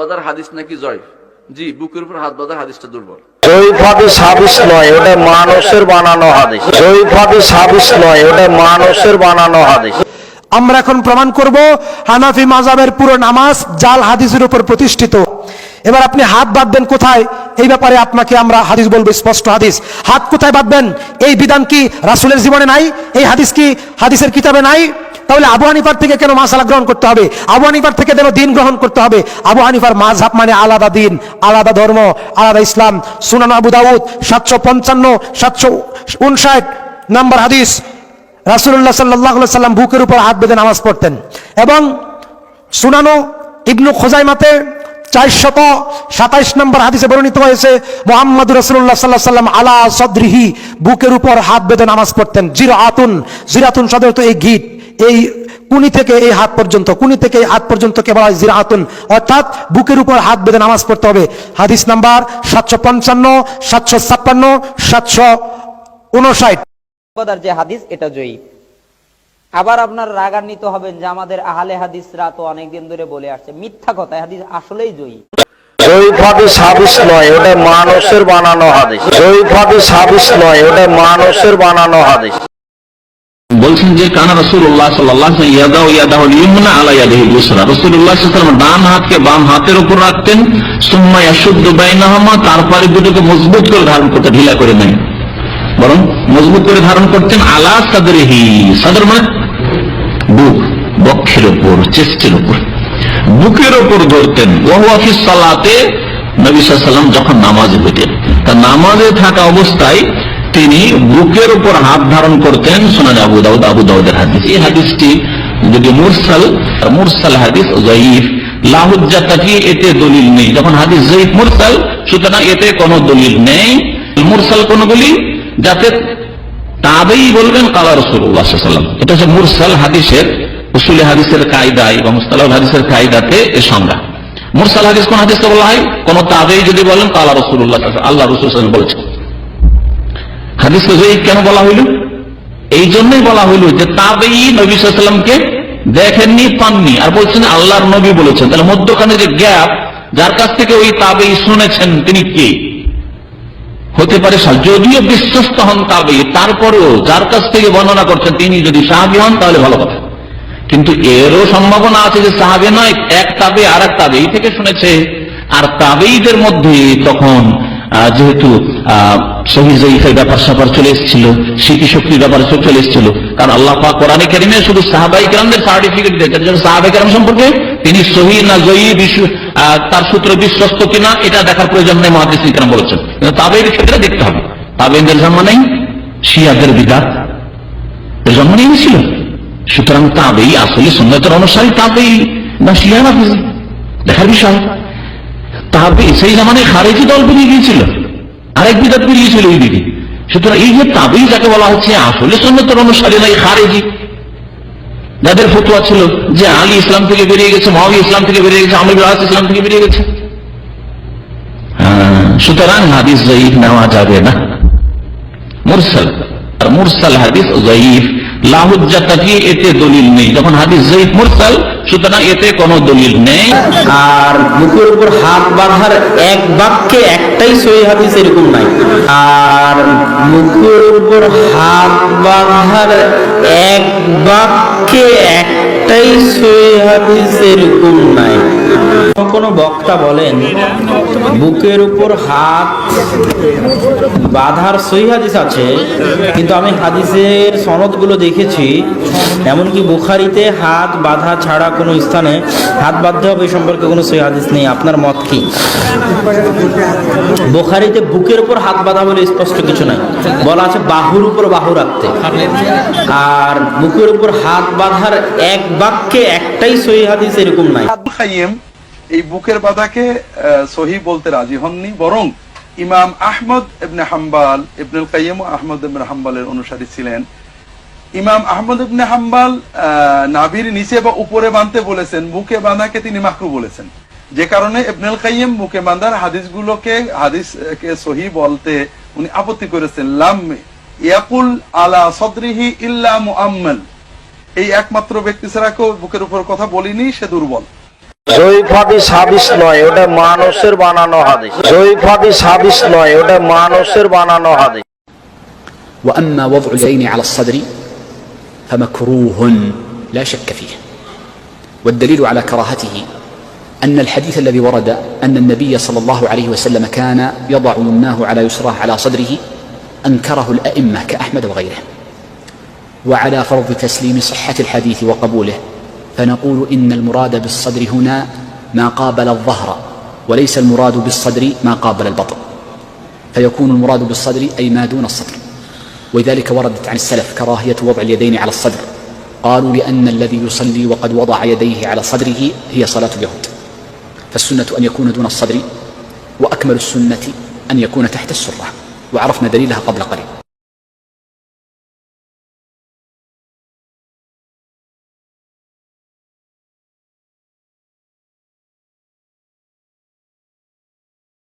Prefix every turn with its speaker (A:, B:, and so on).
A: বাঁধার হাদিস নাকি জয় জি বুকের উপর হাত বাঁধার হাদিসটা দুর্বল।
B: জয়ীফ হাদিস হাদিস নয় ওটা মানুষের বানানো হাদিস। জয়ীফ হাদিস হাদিস নয় ওটা মানুষের বানানো হাদিস।
C: আমরা এখন প্রমাণ করব হানাফি মাজাবের পুরো নামাজ জাল হাদিসের উপর প্রতিষ্ঠিত। এবার আপনি হাত বাঁধবেন কোথায়? এই ব্যাপারে আপনাকে আমরা হাদিস বলব স্পষ্ট হাদিস। হাত কোথায় বাঁধবেন? এই বিধান কি রাসূলের জীবনে নাই? এই হাদিস কি হাদিসের কিতাবে নাই? তাহলে আবু হানিফার থেকে কেন মাসালা গ্রহণ করতে হবে? আবু হানিফার থেকে কেন দিন গ্রহণ করতে হবে? আবু হানিফার মাঝহাব মানে আলাদা দিন, আলাদা ধর্ম, আলাদা ইসলাম। সুনান আবু দাউদ, সাতশো পঞ্চান্ন, সাতশো উনষাট নাম্বার হাদিস। রাসুল্লাহ সাল্লাহ সাল্লাম বুকের উপর হাত বেঁধে নামাজ পড়তেন। এবং সুনানো ইবনু খোজাইমাতে চারশত সাতাইশ নম্বর হাদিসে বর্ণিত হয়েছে, মোহাম্মদ রসুল্লাহ সাল্লাহ সাল্লাম আলা সদ্রিহি বুকের উপর হাত বেঁধে নামাজ পড়তেন। জিরা আতুন জিরাতুন সাধারণত এই গিট। এই কুনি থেকে এই হাত পর্যন্ত কুনি থেকে এই হাত পর্যন্ত কেবল জিরা আতুন অর্থাৎ বুকের উপর হাত বেঁধে নামাজ পড়তে হবে। হাদিস নাম্বার সাতশো পঞ্চান্ন সাতশো ছাপ্পান্ন সাতশো উনষাট।
D: যে হাদিস এটা জয়ী। আবার আপনার রাগান্বিত হবেন যে আমাদের আহলে হাদিসরা তো অনেকদিন ধরে বলে আসছে। মিথ্যা কথা হাদিস আসলেই জয়ী।
B: জয়ীফ হাদিস হাদিস নয় ওটা মানুষের বানানো হাদিস। জয়ীফ হাদিস হাদিস নয় ওটা মানুষের বানানো হাদিস।
E: বলছেন যে, কানা রসুল্লাহ সাল্লাহ ডান হাতকে বাম হাতের উপর রাখতেন তারপরে দুটোকে মজবুত করে ধারণ করতে ঢিলা করে নেন বরং মজবুত করে ধারণ করতেন আলা সাদর মানে বুক, বক্ষের বুকের ধরতেন। ওয়াহিস সালাতে, নবী সাল্লাম যখন নামাজে হইতেন তা নামাজে থাকা অবস্থায় তিনি বুকের উপর হাত ধারণ করতেন সোনানি আবু দাউদ, আবু দাউদের হাদিস। এই হাদিসটি যদি মুরসাল মুরসাল হাদিস জয়ীফ লাহুজ্জাতা কি এতে দলিল নেই। যখন হাদিস জয়ীফ মুরসাল, সুতরাং এতে কোনো দলিল নেই। মুরসাল কোনগুলি যাতে তাবেই বলবেন, কালা রসুল্লাহ সাল্লাম এটা হচ্ছে মুরসাল হাদিসের, উসুল হাদিসের কায়দায় এবং মুস্তালাহ হাদিসের কায়দাতে এ সংজ্ঞা। মুরসাল হাদিস কোন হাদিসকে বলা হয়? কোন তাবেই যদি বলেন, কালা রসুল্লাহ আল্লাহ রসুল বলেছেন। হাদিসকে কেন বলা হইল? এই জন্যই বলা হইল যে তাবেই নবী সাল্লামকে দেখেননি, পাননি। আর বলছেন আল্লাহর নবী বলেছেন। তাহলে মধ্যখানে যে গ্যাপ, যার কাছ থেকে ওই তাবেই শুনেছেন তিনি কে? হতে পারে যদিও বিশ্বস্ত হন তাবে তারপরেও যার কাছ থেকে বর্ণনা করছেন তিনি যদি সাহাবি হন, তাহলে ভালো কথা। কিন্তু এরও সম্ভাবনা আছে যে সাহাবে নয়, এক তাবে আর এক তাবেই থেকে শুনেছে, আর তাবেইদের মধ্যে তখন যেহেতু শহীদ জয়ীফের ব্যাপার স্যাপার চলে এসেছিল স্মৃতি শক্তির ব্যাপার চলে এসেছিল, কারণ আল্লাহ পাক কোরআনে কেরিমে শুধু সাহাবাই কেরামদের সার্টিফিকেট দিয়েছেন। যেন সাহাবাই কেরাম সম্পর্কে তিনি সহি না জয়ী, বিশ্ব তার সূত্র বিশ্বস্ত কিনা, এটা দেখার প্রয়োজন নেই মহাদিস কেরাম বলেছেন। কিন্তু তাবেইদের ক্ষেত্রে দেখতে হবে। তাবেইদের জন্ম নেই, শিয়াদের বিদাত। জন্ম নিয়ে ছিল। সুতরাং তাবেই আসলে সুন্নতের অনুসারী, তাবেই না শিয়া না দেখার বিষয়। তাবে সেই জামানে খারেজি দল বেরিয়ে গিয়েছিল। আরেক বিদাত বেরিয়েছিল ওই দিকে। সুতরাং এই যে তাবেই যাকে বলা হচ্ছে আসলে সুন্নতের অনুসারী নাই খারেজি। যাদের ফতুয়া ছিল যে আলী ইসলাম থেকে বেরিয়ে গেছে মহাবী ইসলাম থেকে বেরিয়ে গেছে রাজ ইসলাম থেকে বেরিয়ে গেছে। হ্যাঁ, সুতরাং হাদিস জয়ীফ নেওয়া যাবে না। মুরসাল আর মুরসাল হাদিস জয়ীফ লাহুজ্জাতা কি এতে দলিল নেই। যখন হাদিস জয়ীফ মুরসাল সুতরাং এতে কোনো দলিল নেই।
F: আর বুকের উপর হাত বাঁধার এক বাক্যে একটাই সহি হাদিস এরকম নাই। আর মুখের উপর হাত বাঁধার এক বাক্যে একটাই সহি হাদিস এরকম নাই। কোনো বক্তা বলেন বুকের উপর হাত বাঁধার সহি হাদিস আছে, কিন্তু আমি হাদিসের সনদগুলো দেখেছি, এমনকি বুখারিতে হাত বাঁধা ছাড়া কোনো স্থানে হাত বাঁধতে হবে সম্পর্কে কোনো সহি হাদিস নেই। আপনার মত কি? বুখারিতে বুকের উপর হাত বাঁধা বলে স্পষ্ট কিছু নাই। বলা আছে বাহুর উপর বাহু রাখতে। আর বুকের উপর হাত বাঁধার এক বাক্যে একটাই সহি হাদিস এরকম নাই।
G: এই বুকের বাধাকে সহি বলতে রাজি হননি, বরং ইমাম আহমদ ইবনে হাম্বাল, ইবনুল কাইম আহমদ ইবনে হাম্বালের অনুসারী ছিলেন। ইমাম আহমদ ইবনে হাম্বাল নাভির নিচে বা উপরে বাঁধতে বলেছেন বুকে বাঁধাকে তিনি মাকরু বলেছেন। যে কারণে ইবনুল কাইম বুকে বাঁধার হাদিসগুলোকে, হাদিসকে সহি বলতে উনি আপত্তি করেছেন, লাম ইয়াকুল আলা সদরিহি ইল্লা মুআম্মাল। এই একমাত্র ব্যক্তি ছাড়া কেউ বুকের উপর কথা বলিনি, সে দুর্বল।
B: জয়ীফ হাদিস হাদিস নয় ওটা মানুষের বানানো হাদিস জয়ীফ হাদিস হাদিস নয় ওটা মানুষের বানানো হাদিস
H: واما وضع اليدين على الصدر فمكروه لا شك فيه والدليل على كراهته ان الحديث الذي ورد ان النبي صلى الله عليه وسلم كان يضع يمناه على يسراه على صدره انكره الائمه كاحمد وغيره وعلى فرض تسليم صحه الحديث وقبوله فنقول إن المراد بالصدر هنا ما قابل الظهر وليس المراد بالصدر ما قابل البطن. فيكون المراد بالصدر أي ما دون الصدر. ولذلك وردت عن السلف كراهية وضع اليدين على الصدر. قالوا لأن الذي يصلي وقد وضع يديه على صدره هي صلاة اليهود. فالسنة أن يكون دون الصدر وأكمل السنة أن يكون تحت السرة. وعرفنا دليلها قبل قليل.